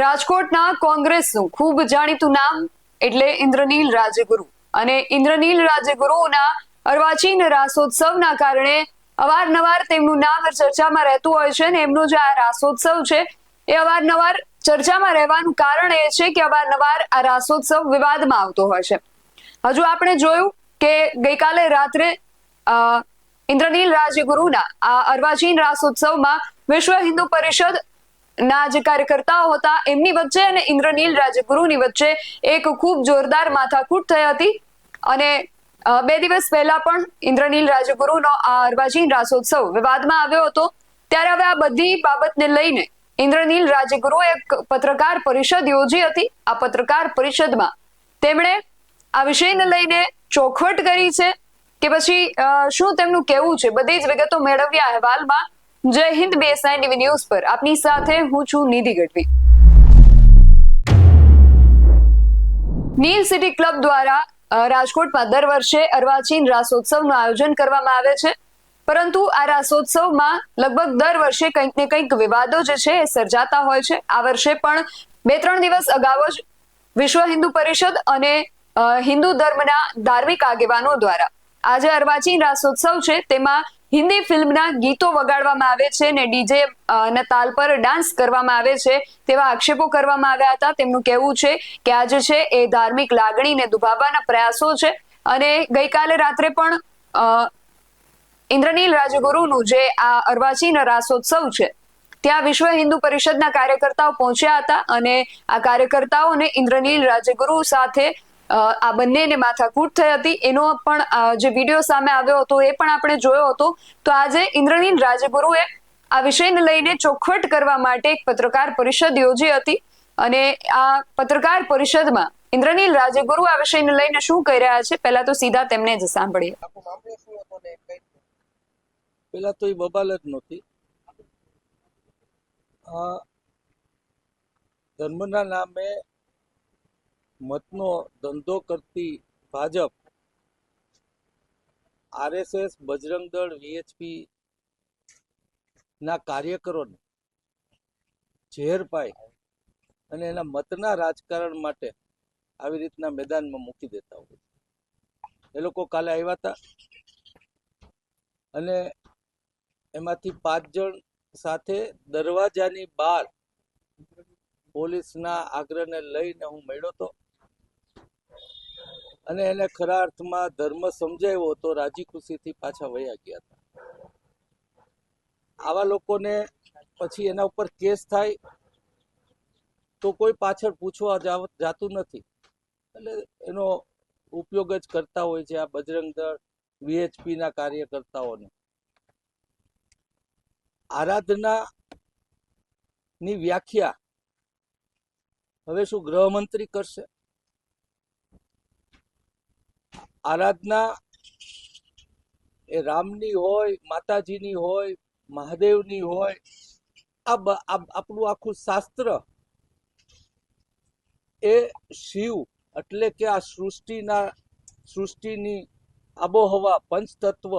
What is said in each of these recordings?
રાજકોટના કોંગ્રેસનું ખૂબ જાણીતું નામ એટલે ઇન્દ્રનીલ રાજગુરુ. અને ઇન્દ્રનીલ રાજગુરુના અર્વાચીન રાસોત્સવના કારણે અવારનવાર તેમનું નામ ચર્ચામાં રહેતું હોય છે અને એમનો જે આ રાસોત્સવ છે, એ અવારનવાર ચર્ચામાં રહેવાનું કારણ એ છે કે અવારનવાર આ રાસોત્સવ વિવાદમાં આવતો હોય છે. હજુ આપણે જોયું કે ગઈકાલે રાત્રે ઇન્દ્રનીલ રાજગુરુના આ અર્વાચીન રાસોત્સવમાં વિશ્વ હિન્દુ પરિષદ ના જે કાર્યકર્તાઓ હતા. એમની વચ્ચે અને ઇન્દ્રનીલ રાજગુરુની વચ્ચે એક ખૂબ જોરદાર માથાકૂટ થઈ હતી. અને બે દિવસ પહેલા પણ ઇન્દ્રનીલ રાજગુરુનો આ અર્વાચીન રાસોત્સવ વિવાદમાં આવ્યો હતો. ત્યારે હવે આ બધી બાબતને લઈને ઇન્દ્રનીલ રાજગુરુએ એક પત્રકાર પરિષદ યોજી હતી. આ પત્રકાર પરિષદમાં તેમણે આ વિષયને લઈને ચોખવટ કરી છે કે પછી શું તેમનું કહેવું છે? બધી જ વિગતો મેળવ્યા અહેવાલમાં જય હિન્દ બીએસઆઈ ટીવી ન્યૂઝ પર. આપની સાથે હું છું નિધિ ગઢવી. નીલ સિટી ક્લબ દ્વારા રાજકોટમાં દર વર્ષે અર્વાચીન રાસોત્સવનું આયોજન કરવામાં આવે છે. પરંતુ આ રાસોત્સવમાં લગભગ દર વર્ષે કંઈક ને કંઈક વિવાદો જે છે એ સર્જાતા હોય છે. આ વર્ષે પણ બે ત્રણ દિવસ અગાઉ જ વિશ્વ હિન્દુ પરિષદ અને હિન્દુ ધર્મના ધાર્મિક આગેવાનો દ્વારા. આજે અર્વાચીન રાસોત્સવ છે, તેમાં હિન્દી ફિલ્મના ગીતો વગાડવામાં આવે છે ને ડીજે ના તાલ પર ડાન્સ કરવામાં આવે છે તેવા આક્ષેપો કરવામાં આવ્યા હતા. તેમનું કહેવું છે કે આ છે એ ધાર્મિક લાગણીને દુભાવવાના પ્રયાસો છે અને ગઈકાલે રાત્રે પણ ઇન્દ્રનીલ રાજગુરુનું જે આ અર્વાચીન રાસોત્સવ છે, ત્યાં વિશ્વ હિન્દુ પરિષદના કાર્યકર્તાઓ પહોંચ્યા હતા અને આ કાર્યકર્તાઓને ઇન્દ્રનીલ રાજગુરુ સાથે આ બંનેને માથાકૂટ થઈ હતી. એનો પણ જે વીડિયો સામે આવ્યો હતો એ પણ આપણે જોયો હતો. તો આજે ઇન્દ્રનીલ રાજગુરુએ આ વિષયને લઈને ચોખવટ કરવા માટે એક પત્રકાર પરિષદ યોજી હતી. અને આ પત્રકાર પરિષદમાં ઇન્દ્રનીલ રાજગુરુ આ વિષયને લઈને શું કહી રહ્યા છે? પહેલા તો સીધા તેમને જ સાંભળીએ. પેલા તો એ બબાલ જ નહોતી. ધર્મના નામે મતનો ધંધો કરતી ભાજપ, આરએસએસ, બજરંગ દળ વીએચપી ના કાર્યકરોને ઝેર પાય અને એના મતના રાજકારણ માટે આવી રીતના મેદાનમાં મૂકી દેતા હોય એ લોકો કાલે આવ્યા હતા અને એમાંથી પાંચ જણ સાથે દરવાજાની બહાર પોલીસના આગ્રહને લઈને હું મળ્યો હતો. અને એને ખરા અર્થમાં ધર્મ સમજાવ્યો તો રાજી ખુશીથી પાછા વયા ગયા હતા. આવા લોકોને પછી એના ઉપર કેસ થાય તો કોઈ પાછળ પૂછવા જાતું નથી. એટલે એનો ઉપયોગ જ કરતા હોય છે આ બજરંગ દળ વીએચપી ના કાર્યકર્તાઓને. આરાધના ની વ્યાખ્યા હવે શું ગૃહમંત્રી કરશે? આરાધના એ રામની હોય, માતાજીની હોય, મહાદેવની હોય, આ આપણું આખું શાસ્ત્ર એ શિવ એટલે કે આ સૃષ્ટિના, સૃષ્ટિની આબોહવા પંચતત્વ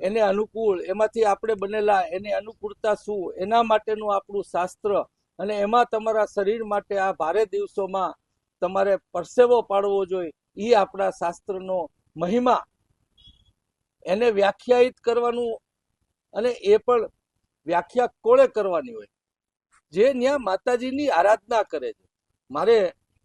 એને અનુકૂળ, એમાંથી આપણે બનેલા એની અનુકૂળતા શું, એના માટેનું આપણું શાસ્ત્ર અને એમાં તમારા શરીર માટે આ ભારે દિવસોમાં તમારે પરસેવો પાડવો જોઈએ. એ આપણા શાસ્ત્રનો મહિમા. એને વ્યાખ્યાયિત કરવાનું અને એ પણ વ્યાખ્યા કોણે કરવાની હોય? જે ત્યાં માતાજીની આરાધના કરે છે. મારે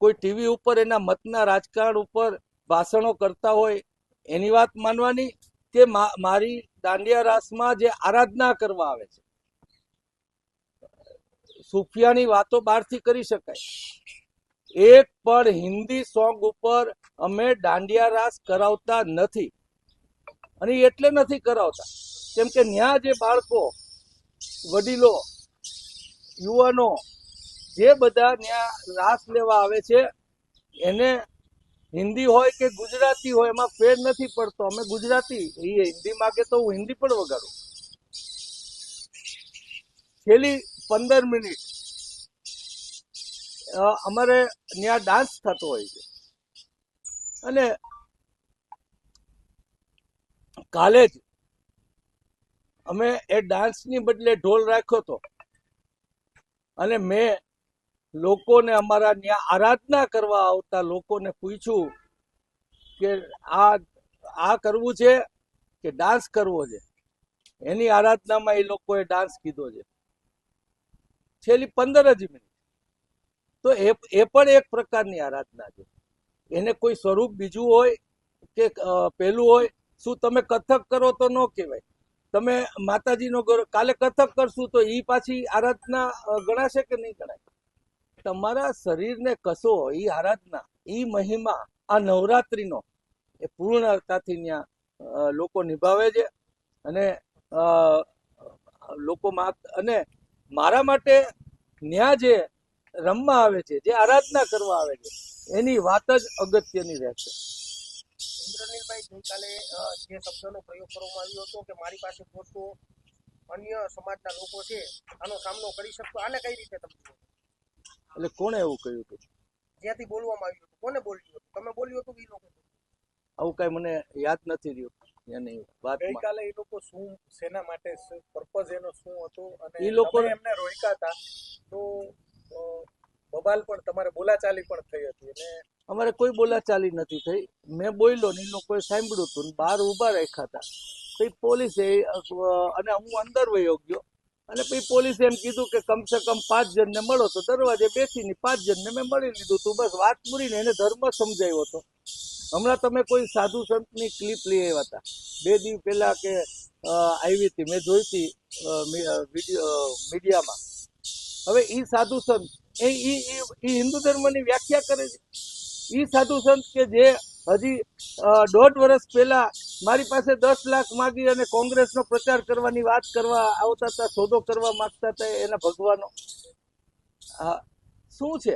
કોઈ ટીવી ઉપર એના મતના રાજકારણ ઉપર ભાષણો કરતા હોય, એની વાત માનવાની કે મારી દાંડિયા રાસમાં જે આરાધના કરવા આવે છે. સુફિયાની વાતો બહારથી કરી શકાય. એક પણ હિન્દી સોંગ ઉપર અમે દાંડિયા રાસ કરાવતા નથી. અને એટલે નથી કરાવતા. કેમ કે ત્યાં જે બાળકો, વડીલો, યુવાનો જે બધા ત્યાં રાસ લેવા આવે છે, એને હિન્દી હોય કે ગુજરાતી હોય એમાં ફેર નથી પડતો. અમે ગુજરાતી, એ હિન્દી માગે તો હું હિન્દી પણ વગાડું. છેલ્લી પંદર મિનિટ અમારે ત્યાં ડાન્સ થતો હોય છે. અને કાલે જ અમે એ ડાન્સની બદલે ઢોલ રાખ્યો હતો. અને મેં લોકોને અમારા ત્યાં આરાધના કરવા આવતા લોકોને પૂછ્યું કે આ આ કરવું છે કે ડાન્સ કરવો છે? એની આરાધનામાં એ લોકોએ ડાન્સ કીધો છે. છેલ્લી પંદર જ મિનિટ. તો એ એ પણ એક પ્રકારની આરાધના છે. એને કોઈ સ્વરૂપ બીજું હોય કે પેલું હોય, શું તમે કથક કરો તો ન કહેવાય. તમે માતાજીનો કાલે કથક કરશું તો એ પાછી આરાધના ગણાશે કે નહીં ગણાય તમારા શરીરને કશો એ આરાધના એ મહિમા, આ નવરાત્રિનો, એ પૂર્ણતાથી ત્યાં લોકો નિભાવે છે. અને લોકો અને મારા માટે ન્યા જે રમવા આવે છે જે આરાધના કરવા આવે છે એની વાત જ અગત્યની રહેશે. ઇન્દ્રનીલભાઈ ગઈકાલે જે શબ્દનો પ્રયોગ કરવામાં આવ્યો હતો કે મારી પાસે દોસ્તો અન્ય સમાજના લોકો છે આનો સામનો કરી શકતો આને કઈ રીતે તમે એટલે કોણે એવું કહ્યું હતું? જ્યાંથી બોલવામાં આવ્યું હતું કોને બોલ્યું હતું? તમે બોલ્યું હતું એ લોકો આવું કઈ મને યાદ નથી રહ્યું એની વાતમાં. ગઈકાલે એ લોકો શું શેના માટે પર્પઝ એનો શું હતો? અને એ લોકો- એમને રોક્યા હતા તો અ, બબાલ પણ તમારે બોલાચાલી પણ થઈ હતી અને અમારે કોઈ બોલાચાલી નથી થઈ. મેં બોલ્યો ને લોકોએ સાંભળ્યું હતું ને બહાર ઊભા રાખ્યા હતા. પછી પોલીસે અને હું અંદર વયો ગયો. અને પછી પોલીસે એમ કીધું કે કમસે કમ પાંચ જણને મળો. તો દરવાજે બેસીને પાંચ જણને મેં મળી લીધું તું બસ વાત પૂરીને એને ધર્મ સમજાવ્યો હતો. હમણાં તમે કોઈ સાધુ સંતની ક્લિપ લઈ આવ્યા હતા. બે દિવસ પહેલાં કે આવી હતી. મેં જોઈ હતી અ, મી- અ, વીડિયો અ, મીડિયામાં. હવે એ સાધુ સંત, એ હિન્દુ ધર્મની વ્યાખ્યા કરે છે. ઈ સાધુ સંત કે જે હજી દોઢ વર્ષ પહેલા મારી પાસે દસ લાખ માગી અને કોંગ્રેસનો પ્રચાર કરવાની વાત કરવા આવતા હતા, સોદો કરવા માંગતા હતા એના ભગવાનો. શું છે?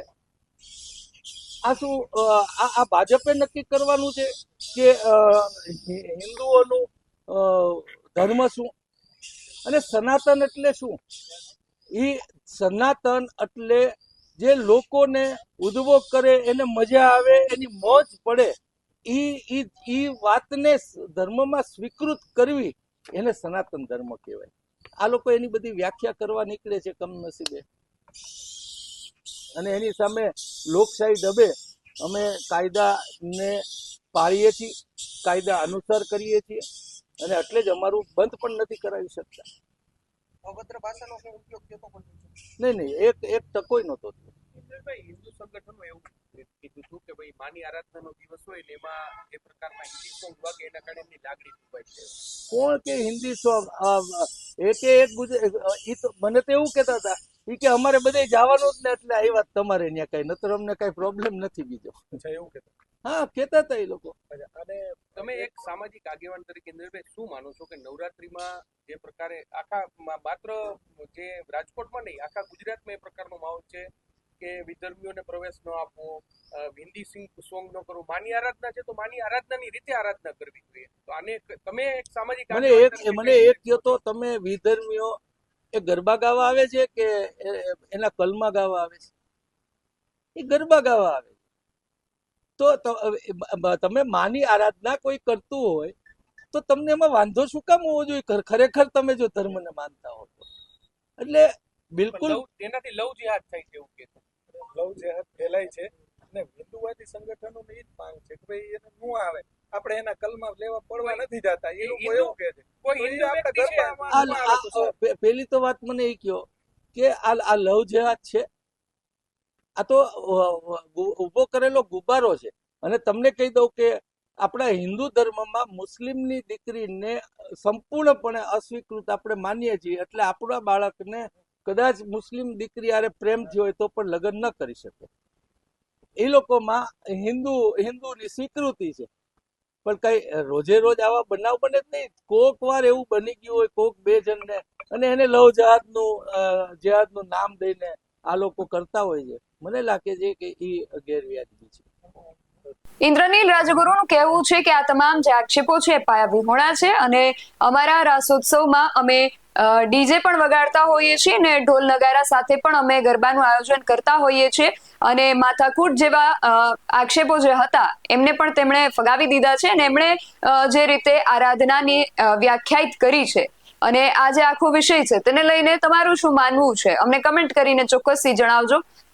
આ શું આ ભાજપે નક્કી કરવાનું છે કે હિન્દુઓનું ધર્મ શું? અને સનાતન એટલે શું? એ સનાતન એટલે જે લોકોને ઉદ્ભવ કરે, એને મજા આવે, એની મોજ પડે એ ઈ વાતને ધર્મમાં સ્વીકૃત કરવી, એને સનાતન ધર્મ કહેવાય. આ લોકો એની બધી વ્યાખ્યા કરવા નીકળે છે કમનસીબે. અને એની સામે લોકશાહી ડબે, અમે કાયદાને પાળીએ છીએ, કાયદા અનુસાર કરીએ છીએ, અને એટલે જ અમારું બંધ પણ નથી કરાવી શકતા. અભદ્ર ભાષાનો ઉપયોગ થતો પણ નહીં નહીં એક એક ટકોય નહોતો ભાઈ હિન્દુ સંગઠનો એવું કીધું હતું કે ભાઈ માની આરાધનાનો દિવસ હોય ને એમાં એ પ્રકારના હિન્દી સોંગ વાગે એના કારણે એમની લાગણી દુભાય છે. કોણ કે હિન્દી સોંગ? એકે એક ગુજરાત ઈ તો મને તો એવું કહેતા હતા એ કે અમારે બધે જવાનું જ ને એટલે આવ્યા વાત તમારે ત્યાં કઈ નતર અમને કઈ પ્રોબ્લેમ નથી બીજો. એવું કહેતા હા કહેતા હતા એ લોકો. તમે એક સામાજિક આગેવાન તરીકે ઇન્દ્રભાઈ શું માનો છો કે નવરાત્રીમાં જે પ્રકારે આખા માત્ર જે રાજકોટમાં નહીં આખા ગુજરાતમાં એ પ્રકારનો માહોલ છે કે વિધર્મીઓને પ્રવેશ ન આપવો હિન્દી સિંગ સોંગ ન કરવું? માની આરાધના છે તો માની આરાધનાની રીતે આરાધના કરવી જોઈએ. તો આને તમે એક સામાજિક મને એક મને એક કહો તો તમે વિધર્મીઓ એ ગરબા ગાવા આવે છે કે એના કલમા ગાવા આવે છે? એ ગરબા ગાવા આવે છે. તો તમે માની આરાધના કોઈ કરતું હોય તો તમને એમાં વાંધો શું કામ હોવો જોઈએ? ખરેખર તમે જો ધર્મને માનતા હો તો. એટલે બિલકુલ તેનાથી લવ જેહાદ થાય છે એવું કે લવ જેહાદ ફેલાય છે અને હિન્દુવાદી સંગઠનોની એ જ માંગ છે કે ભાઈ એને નું આવે. આપણે એના કલમા લેવા પડવા નથી જતા. એ લોકો એવું કહે છે. કોઈ પેલી તો વાત મને એ કહ્યો કે આ આ લવ જેહાદ છે આ તો ઊભો કરેલો ગુબારો છે. અને તમને કહી દઉં કે આપણા હિન્દુ ધર્મમાં મુસ્લિમની દીકરીને સંપૂર્ણપણે અસ્વીકૃત આપણે માનીએ છીએ. એટલે આપણા બાળકને કદાચ મુસ્લિમ દીકરી આરે પ્રેમથી હોય તો પણ લગ્ન ન કરી શકે. એ લોકોમાં હિન્દુ, હિન્દુની સ્વીકૃતિ છે. પણ કઈ રોજે રોજ આવા બનાવ બને જ નહીં. કોક વાર એવું બની ગયું હોય, કોક બે જણને. અને એને લવ જહાજનું જહાજનું નામ દઈને આ લોકો કરતા હોય છે. મને લાગે છે કે એ ગેરવ્યાજબી છે. ઇન્દ્રનીલ રાજગુરુનું કહેવું છે કે આ તમામ જે આક્ષેપો છે પાયા વિહોણા છે અને અમારા રાસોત્સવમાં અમે ડીજે પણ વગાડતા હોઈએ છીએ અને ઢોલ નગારા સાથે પણ અમે ગરબાનું આયોજન કરતા હોઈએ છીએ અને માથાકૂટ જેવા આક્ષેપો જે હતા એમને પણ તેમણે ફગાવી દીધા છે અને એમણે જે રીતે આરાધનાની વ્યાખ્યાયિત કરી છે. અને આ જે આખો વિષય છે તેને લઈને તમારું શું માનવું છે? અમને કમેન્ટ કરીને ચોક્કસથી જણાવજો.